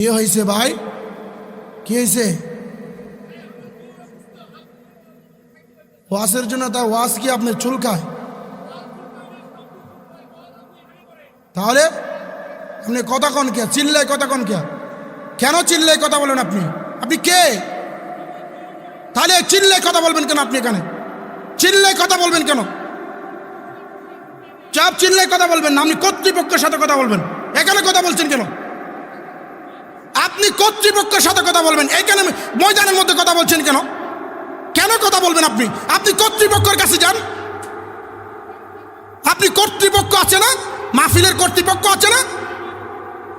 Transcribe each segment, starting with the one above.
কি হয়েছে ভাই? কি হয়েছে? ওয়াসের জন্য তা ওয়াস কি আপনার চুলকায়? তাহলে আপনি কথা কন কে? চিল্লাই কথা কন কে? কেন চিল্লাই কথা বলেন আপনি? আপনি কে? তাহলে চিল্লাই কথা বলবেন কেন আপনি এখানে? চিল্লাই কথা বলবেন কেন? চাপ চিল্লাই কথা বলবেন না, আপনি কর্তৃপক্ষের সাথে কথা বলবেন। এখানে কথা বলছেন কেন? আপনি কর্তৃপক্ষের সাথে কথা বলবেন। এইখানে ময়দানের মধ্যে কথা বলছেন কেন? কেন কথা বলবেন আপনি? আপনি কর্তৃপক্ষের কাছে যান। আপনি কর্তৃপক্ষ আছে না? মাহফিলের কর্তৃপক্ষ আছে না?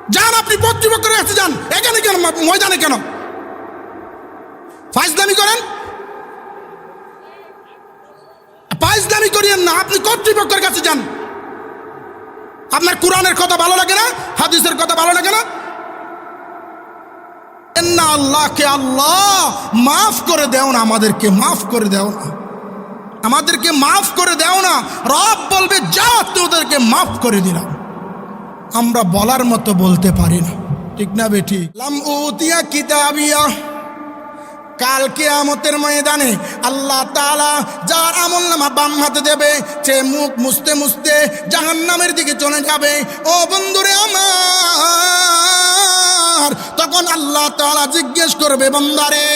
যান আপনি কর্তৃপক্ষের কাছে যান। এখানে কেন? ময়দানে কেন? ফাইজদামি করেন? ফাইজদামি করিয়েন না, আপনি কর্তৃপক্ষের কাছে যান। আপনার কোরআনের কথা ভালো লাগে না? হাদিসের কথা ভালো লাগে না? না আল্লাহকে আল্লাহ মাফ করে দেও না, আমাদেরকে মাফ করে দেও না। আমাদেরকে মাফ করে দেও না। রব বলবে, যা, তোদেরকে মাফ করে দিলাম। আমরা বলার মতো বলতে পারি না। ঠিক না বেটি লাম উতিয়া কিতাবিয়া। কাল কেয়ামতের ময়দানে আল্লাহ তাআলা যার আমল নামা বাম হাতে দেবে, সে মুখ মুছতে মুছতে জাহান্নামের দিকে চলে যাবে। ও বন্ধুরে আমার! তখন আল্লাহ তালা জিজ্ঞেস করবে, বন্দারে,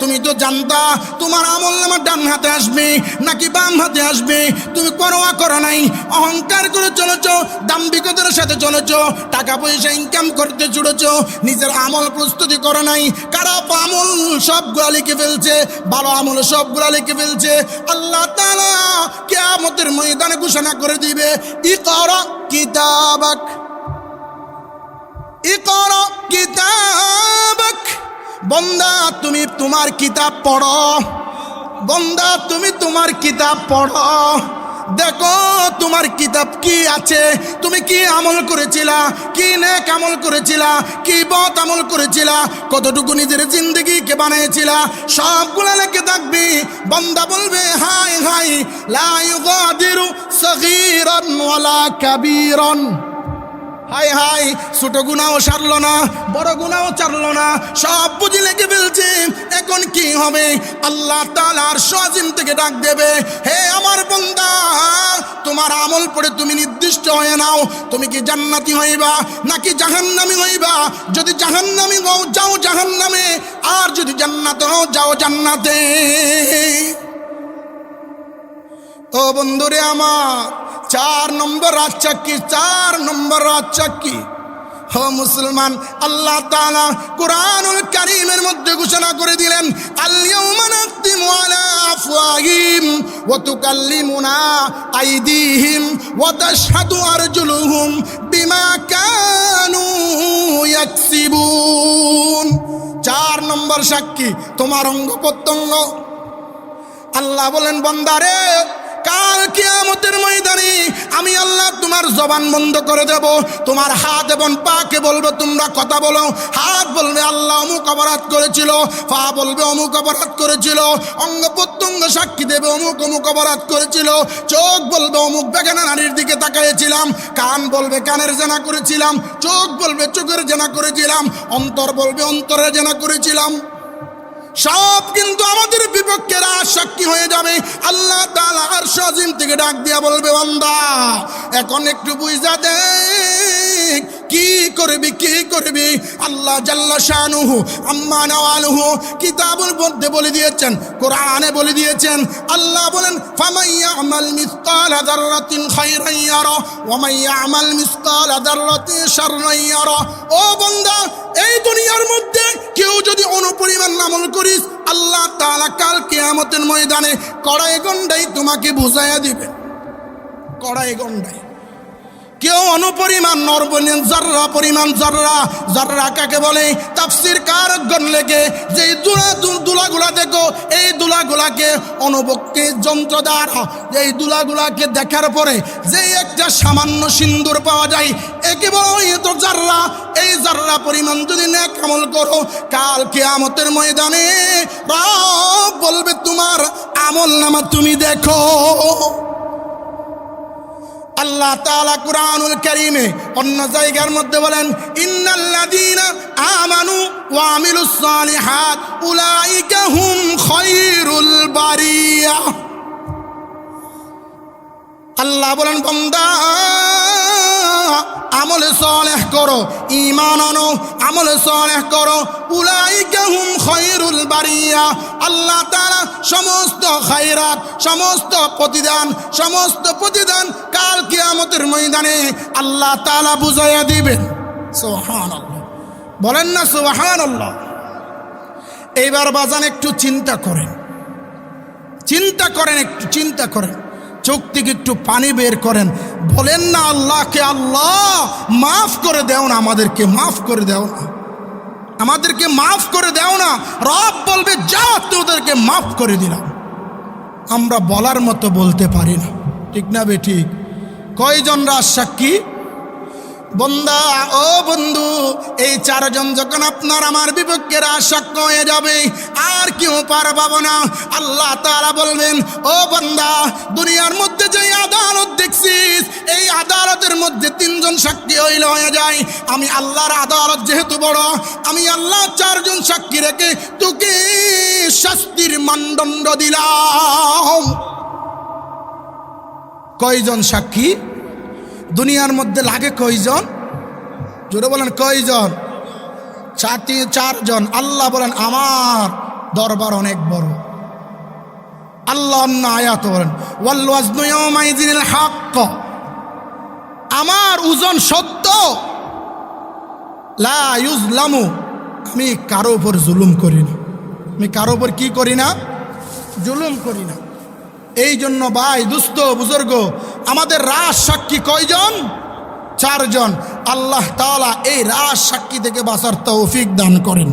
তুমি তো জানতা, তোমার আমল আমার ডান হাতে আসবে নাকি বাম হাতে আসবে? তুমি পরোয়া করো নাই, অহংকার করে চলেছ, দাম্ভিকতার সাথে চলেছ টাকা পয়সা ইনকাম করতে চলেছ, নিজের আমল প্রস্তুতি করো নাই, খারাপ আমল সবগুলা লিখে ফেলছে, ভালো আমল সবগুলা লিখে ফেলছে, আল্লাহ তাআলা কিয়ামতের ময়দানে ঘোষণা করে দিবে, ইকরা কিতাবাক। বন্দা, তুমি তোমার কিতাব পড়ো। বন্দা, তুমি তোমার কিতাব পড়ো। দেখো, তোমার কিতাব কি আছে? তুমি কি আমল করেছিলা? কি নেক আমল করেছিলা? কি বত আমল করেছিলা? কতটুকু নিজের জিন্দগিকে বানিয়েছিলা? সবগুলো লেখে থাকবি বন্দা বলবে হাই হাই লা ইউগাদিরু সগীরান ওয়ালা কাবীরান। হাই হাই, ছোট গুণাও সারলো না, বড় গুণাও চারলো না। সব বুঝি লেগে ফেলছে, এখন কি হবে? আল্লাহ তালার সজিম থেকে ডাক দেবে, হে আমার বন্দা, তোমার আমল পড়ে তুমি নির্দিষ্ট হয়ে নাও। তুমি কি জান্নাতি হইবা নাকি জাহান্নামি হইবা? যদি জাহান্নামি হও, যাও জাহান্নামে। আর যদি জান্নাত হও, যাও জান্নাতে। ও বন্ধুরে আমার চার নম্বর রাত চাক্কি চার নম্বর রাত চাক্কি ও মুসলমান, আল্লাহ তাআলা কোরআনুল কারীমের মধ্যে ঘোষণা করে দিলেন চার নম্বর সাক্ষী, তোমার অঙ্গ প্রত্যঙ্গ। আল্লাহ বলেন বন্দারে কিয়ামতের ময়দানে আমি আল্লাহ তোমার জবান বন্ধ করে দেব, তোমার হাত এবং পাকে বলবে তোমরা কথা বলো, হাত বলবে আল্লাহ অমুক অপরাধ করেছিল, পা বলবে অমুক অপরাধ করেছিল, অঙ্গ প্রত্যঙ্গ সাক্ষী দেবে অমুক অমুক অপরাধ করেছিল, চোখ বলবে অমুক বেগানা নারীর দিকে তাকাইছিলাম, কান বলবে কানের জেনা করেছিলাম, চোখ বলবে চোখের জেনা করেছিলাম, অন্তর বলবে অন্তরের জেনা করেছিলাম। সব কিন্তু আমাদের বিপক্ষে সাক্ষী হয়ে যাবে। আল্লাহ তালা আর সজিম থেকে ডাক দিয়া বলবে, বান্দা, এখন একটু বুঝা কি করবি, কি করবি? আল্লাহ জাল্লা শানুহু, আম্মা কিতাবুল মধ্যে বলে দিয়েছেন, কোরআনে বলে দিয়েছেন। আল্লাহ বলেন ফামাইয়া আমাল মিসকালা যাররাতিন খায়রান ইয়ারা ওয়া মাইয়া আমাল মিসকালা যাররাতিন শাররান ও বান্দা, এই দুনিয়ার মধ্যে কেউ যদি অনুপরিমাণ আমল করিস, আল্লাহ তাআলা কাল কিয়ামতের ময়দানে কড়াই গন্ডাই তোমাকে বুঝাইয়া দিবে। কড়াই গন্ডাই। কেউ অনুপরিমাণ নরবলিয়ান জাররা, পরিমাণ জাররা। জাররা কাকে বলে? তাফসির কারকগণ লেগে? যে দুলা দুলাগুলা দেখো, এই দুলাগুলাকে অনুবক্ষে যন্ত্র দ্বারা, এই দুলাগুলাকে দেখার পরে যেই একটা সামান্য সিন্দুর পাওয়া যায়, একে বলে তো জাররা। এই জাররা পরিমাণ যদি নেক আমল করো, কাল কিয়ামতের ময়দানে বলবে, তোমার আমল নামা তুমি দেখো। আল্লাহ তাআলা কুরআনুল কারীমে অন্য জায়গার মধ্যে বলেন আমানু ওয়া আমিলুস সালিহাত বারিয়া। আল্লাহ বলেন, বন্দা, আমল সলেহ করো ইমান আনো, আমল সলেহ করো, উলাইকা বারিয়া। আল্লাহ সমস্ত খায়রাত, সমস্ত প্রতিদান সমস্ত প্রতিদান কাল কিয়ামতের ময়দানে আল্লাহ বুঝাইয়া দিবেন। বলেন না এইবার বাজান একটু চিন্তা করেন। চিন্তা করেন, একটু চিন্তা করেন। চোখ থেকে একটু পানি বের করেন। বলেন না আল্লাহকে আল্লাহ, মাফ করে দেও না আমাদেরকে, মাফ করে দেও না। আমাদেরকে মাফ করে দেও না। রব বলবে, যা, তোদেরকে মাফ করে দিলাম। আমরা বলার মতো বলতে পারি না। ঠিক না বে, ঠিক? কয়জন রাজ সাক্ষী? বন্দা, ও বন্ধু, এই চারজন যখন আপনার আমার বিপক্ষে সাক্ষ্য হয়ে যাবে, আর কেউ পার পাবো না। আল্লাহ তারা বলবেন, ও বন্দা, দুনিয়ার মধ্যে যে এই মধ্যে তিনজন সাক্ষী হইলে হয়ে যায়। আমি আল্লাহর আদালত যেহেতু বড়, আমি আল্লাহ চারজন সাক্ষী রেখে তোকে শাস্তির মানদণ্ড দিলাম। কয়জন সাক্ষী? দুনিয়ার মধ্যে লাগে কয়জন? জোরে বলেন, কয়জন? চারটি, চারজন। আল্লাহ বলেন, আমার দরবার অনেক বড়। আল্লাহ আয়াত বলেন ওয়াল্লাজনুল হাক্ক। আমার ওজন সত্য? লা ইউজলামু আমি কারও উপর জুলুম করি না আমি কারও উপর কি করি না? জুলুম করি না। এই জন্য ভাই, দুস্থ, বুজুর্গ, আমাদের রাজ সাক্ষী কয়জন? চারজন। আল্লাহ তাআলা এই রাজ সাক্ষী থেকে বাঁচার তৌফিক দান করেন।